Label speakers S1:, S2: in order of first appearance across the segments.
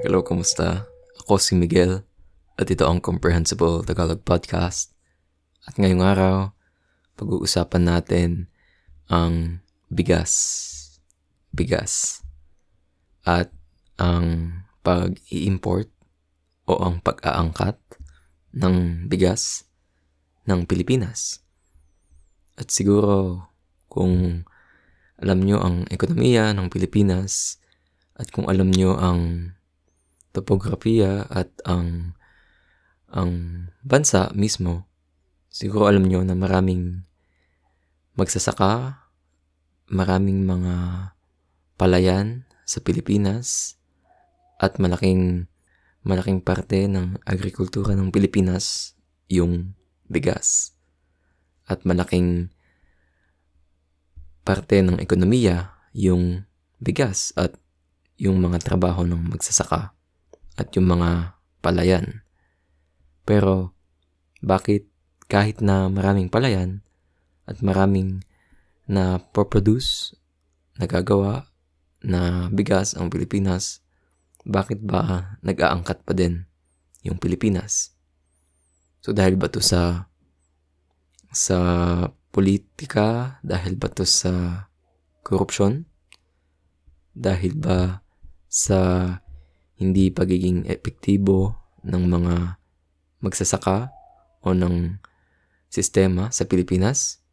S1: Hello, kumusta? Ako si Miguel at ito ang Comprehensible Tagalog Podcast. At ngayong araw, pag-uusapan natin ang bigas. Bigas. At ang pag-i-import o ang pag-aangkat ng bigas ng Pilipinas. At siguro kung alam nyo ang ekonomiya ng Pilipinas at kung alam nyo ang topografiya at ang ang bansa mismo, siguro alam nyo na maraming magsasaka, maraming mga palayan sa Pilipinas at malaking malaking parte ng agrikultura ng Pilipinas yung bigas. At malaking parte ng ekonomiya yung bigas at yung mga trabaho ng magsasaka at yung mga palayan. Pero bakit kahit na maraming palayan at maraming na produce nagagawa na bigas ang Pilipinas, bakit ba nag-aangkat pa din yung Pilipinas? So dahil ba to sa sa politika? Dahil ba to sa korupsyon? Dahil ba sa hindi pagiging epektibo ng mga magsasaka o ng sistema sa Pilipinas.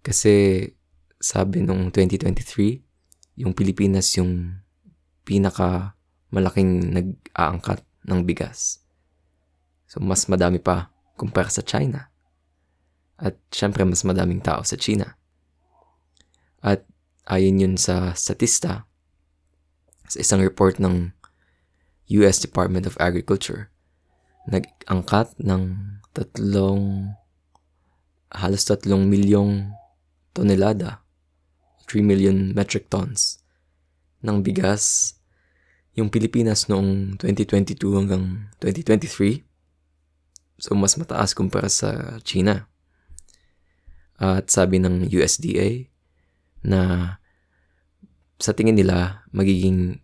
S1: Kasi sabi nung 2023, yung Pilipinas yung pinaka malaking nag-aangkat ng bigas. So mas madami pa kumpara sa China. At syempre mas madaming tao sa China. At ayon yun sa statista, sa isang report ng US Department of Agriculture, nag-angkat ng tatlong, halos tatlong milyong tonelada, 3 million metric tons ng bigas yung Pilipinas noong 2022 hanggang 2023. So, mas mataas kumpara sa China. At sabi ng USDA na sa tingin nila magiging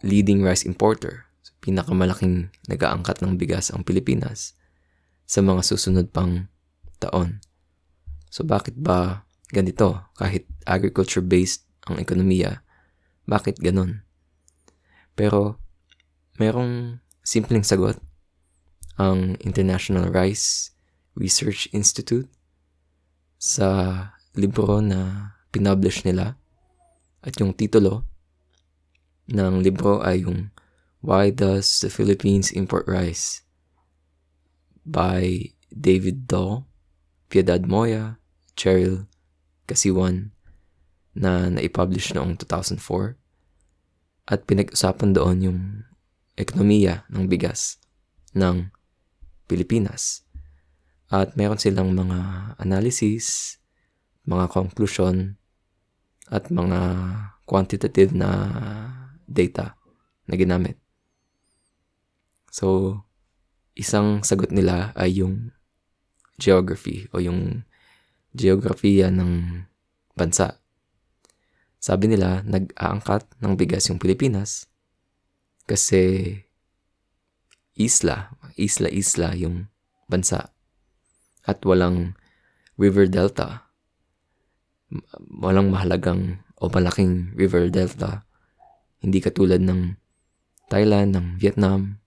S1: leading rice importer. So, pinakamalaking nag-aangkat ng bigas ang Pilipinas sa mga susunod pang taon. So bakit ba ganito? Kahit agriculture-based ang ekonomiya, bakit ganon? Pero merong simpleng sagot ang International Rice Research Institute sa libro na pinublish nila at yung titulo ng libro ay yung Why Does the Philippines Import Rice? by David Daw, Piedad Moya, Cheryl Kasiwan na naipublish noong 2004 at pinag-usapan doon yung ekonomiya ng bigas ng Pilipinas. At meron silang mga analysis, mga conclusion, at mga quantitative na data na ginamit. So, isang sagot nila ay yung geography o yung geografiya ng bansa. Sabi nila, nag-aangkat ng bigas yung Pilipinas kasi isla, isla-isla yung bansa at walang river delta walang mahalagang o malaking river delta. Hindi katulad ng Thailand, ng Vietnam,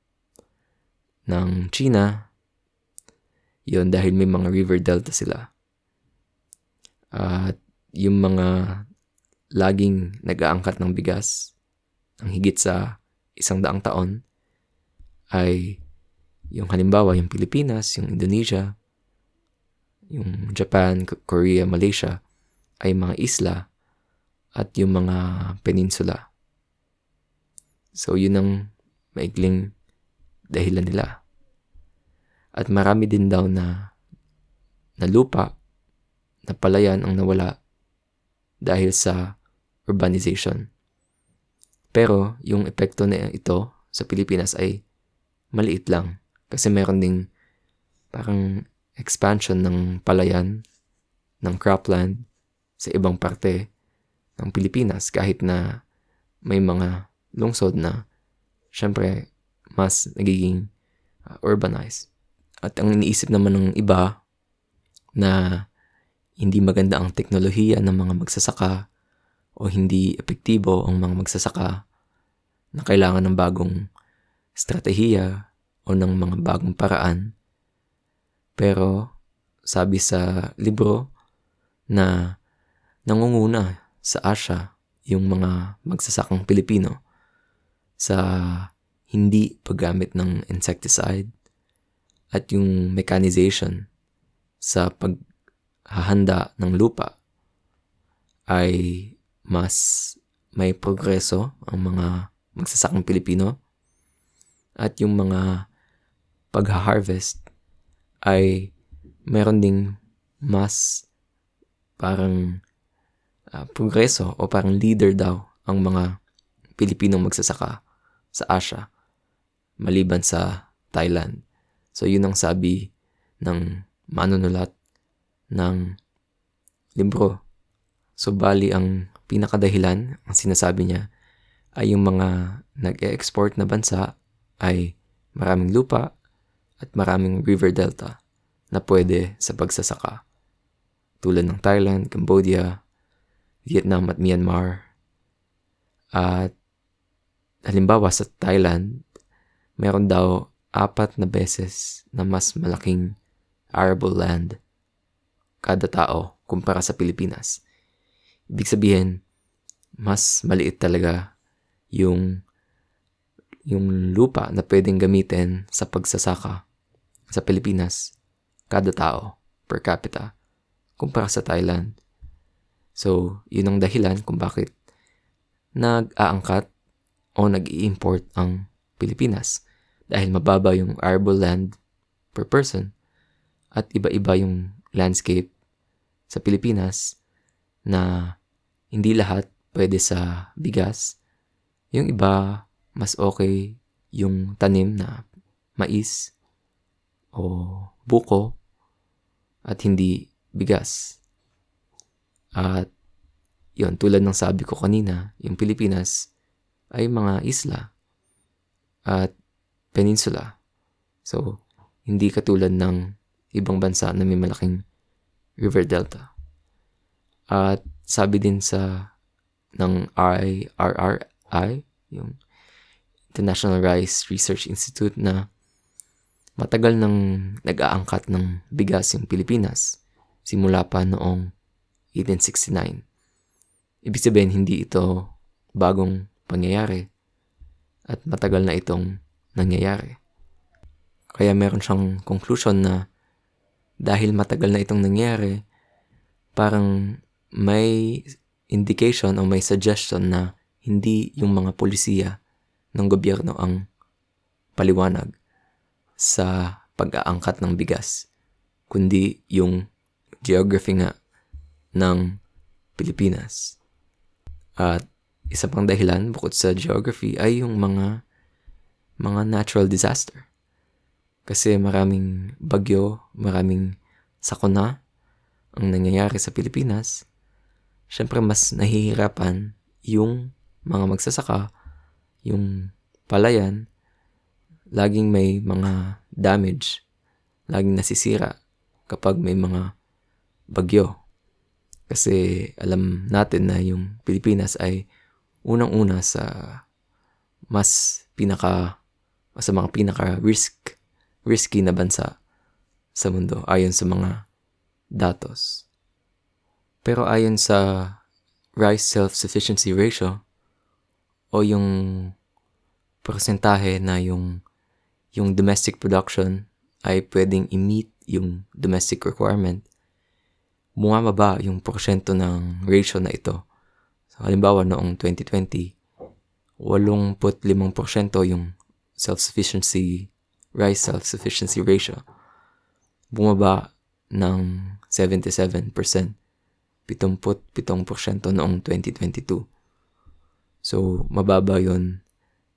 S1: ng China. Yon dahil may mga river delta sila. At yung mga laging nag-aangkat ng bigas ang higit sa isang daang taon ay yung halimbawa yung Pilipinas, yung Indonesia, yung Japan, Korea, Malaysia ay mga isla at yung mga peninsula. So yun ang maikling dahilan nila. At marami din daw na, na lupa na palayan ang nawala dahil sa urbanization. Pero yung epekto na ito sa Pilipinas ay maliit lang kasi meron ding parang expansion ng palayan, ng cropland, sa ibang parte ng Pilipinas kahit na may mga lungsod na syempre mas nagiging uh, urbanized. At ang iniisip naman ng iba na hindi maganda ang teknolohiya ng mga magsasaka o hindi epektibo ang mga magsasaka na kailangan ng bagong estratehiya o ng mga bagong paraan. Pero sabi sa libro na nangunguna sa Asia yung mga magsasakang Pilipino sa hindi paggamit ng insecticide at yung mechanization sa paghahanda ng lupa ay mas may progreso ang mga magsasakang Pilipino at yung mga pag-harvest ay meron ding mas parang uh, progreso o parang leader daw ang mga Pilipinong magsasaka sa Asia maliban sa Thailand. So yun ang sabi ng manunulat ng libro. So bali ang pinakadahilan, ang sinasabi niya, ay yung mga nag-export na bansa ay maraming lupa at maraming river delta na pwede sa pagsasaka. Tulad ng Thailand, Cambodia, Vietnam at Myanmar. At halimbawa sa Thailand, meron daw apat na beses na mas malaking arable land kada tao kumpara sa Pilipinas. Ibig sabihin, mas maliit talaga yung yung lupa na pwedeng gamitin sa pagsasaka sa Pilipinas kada tao per capita kumpara sa Thailand. So, yun ang dahilan kung bakit nag-aangkat o nag-i-import ang Pilipinas dahil mababa yung arable land per person at iba-iba yung landscape sa Pilipinas na hindi lahat pwede sa bigas. Yung iba, mas okay yung tanim na mais o buko at hindi bigas. At yon tulad ng sabi ko kanina, yung Pilipinas ay mga isla at peninsula. So, hindi katulad ng ibang bansa na may malaking river delta. At sabi din sa ng IRRI, yung International Rice Research Institute na matagal nang nag-aangkat ng bigas yung Pilipinas simula pa noong 1869. Ibig sabihin, hindi ito bagong pangyayari at matagal na itong nangyayari. Kaya meron siyang conclusion na dahil matagal na itong nangyari, parang may indication o may suggestion na hindi yung mga polisiya ng gobyerno ang paliwanag sa pag-aangkat ng bigas, kundi yung geography nga ng Pilipinas. At isa pang dahilan bukod sa geography ay yung mga mga natural disaster. Kasi maraming bagyo, maraming sakuna ang nangyayari sa Pilipinas. Siyempre mas nahihirapan yung mga magsasaka, yung palayan, laging may mga damage, laging nasisira kapag may mga bagyo. Kasi alam natin na yung Pilipinas ay unang-una sa mas pinaka sa mga pinaka-risk risky na bansa sa mundo ayon sa mga datos. Pero ayon sa rice self-sufficiency ratio o yung porsentahe na yung yung domestic production ay pwedeng i-meet yung domestic requirement, bumababa yung porsyento ng ratio na ito. So, halimbawa, noong 2020, 85% yung self-sufficiency, rice self-sufficiency ratio. Bumaba ng 77%, 77% noong 2022. So, mababa yon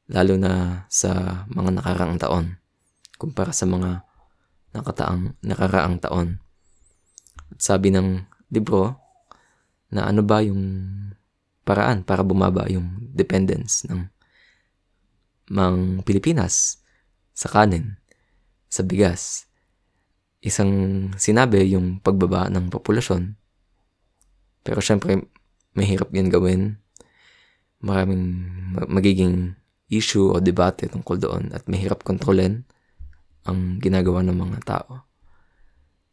S1: lalo na sa mga nakaraang taon kumpara sa mga nakataang, nakaraang taon. Sabi ng libro na ano ba yung paraan para bumaba yung dependence ng mang Pilipinas sa kanin, sa bigas. Isang sinabi yung pagbaba ng populasyon. Pero syempre, mahirap yan gawin. Maraming magiging issue o debate tungkol doon at mahirap kontrolin ang ginagawa ng mga tao.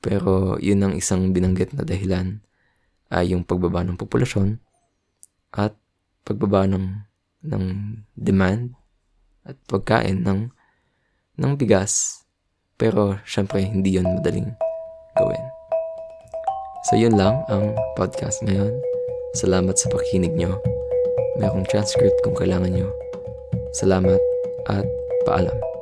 S1: Pero yun ang isang binanggit na dahilan ay yung pagbaba ng populasyon at pagbaba ng, ng demand at pagkain ng, ng bigas. Pero syempre hindi yun madaling gawin. So yun lang ang podcast ngayon. Salamat sa pakikinig nyo. May akong transcript kung kailangan nyo. Salamat at paalam.